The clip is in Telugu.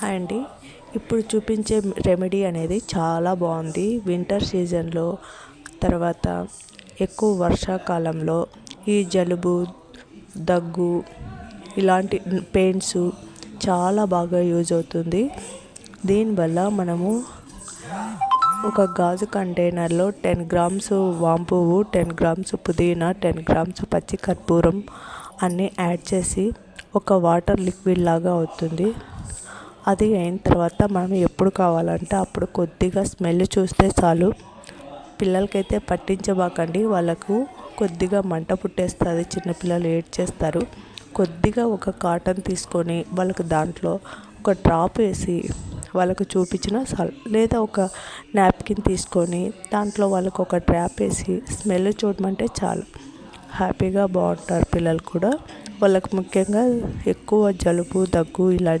హాయ్ అండి ఇప్పుడు చూపించే రెమెడీ అనేది చాలా బాగుంది. వింటర్ సీజన్లో తర్వాత ఎక్కువ వర్షాకాలంలో ఈ జలుబు దగ్గు ఇలాంటి పెయిన్స్ చాలా బాగా యూజ్ అవుతుంది. దీనివల్ల మనము ఒక గాజు కంటైనర్లో టెన్ గ్రామ్స్ వాము పువ్వు టెన్ గ్రామ్స్ పుదీనా టెన్ గ్రామ్స్ పచ్చి కర్పూరం అన్నీ యాడ్ చేసి ఒక వాటర్ లిక్విడ్ లాగా అవుతుంది. అది అయిన తర్వాత మనం ఎప్పుడు కావాలంటే అప్పుడు కొద్దిగా స్మెల్ చూస్తే చాలు. పిల్లలకైతే పట్టించబాకండి. వాళ్ళకు కొద్దిగా మంట పుట్టేస్తుంది. చిన్నపిల్లలు ఏడ్ చేస్తారు కొద్దిగా ఒక కాటన్ తీసుకొని వాళ్ళకు దాంట్లో ఒక డ్రాప్ వేసి వాళ్ళకు చూపించిన చాలు. లేదా ఒక నాప్కిన్ తీసుకొని దాంట్లో వాళ్ళకు ఒక డ్రాప్ వేసి స్మెల్ చూడమంటే చాలు. హ్యాపీగా బాగుంటారు పిల్లలు కూడా. వాళ్ళకు ముఖ్యంగా ఎక్కువ జలుబు దగ్గు ఇలా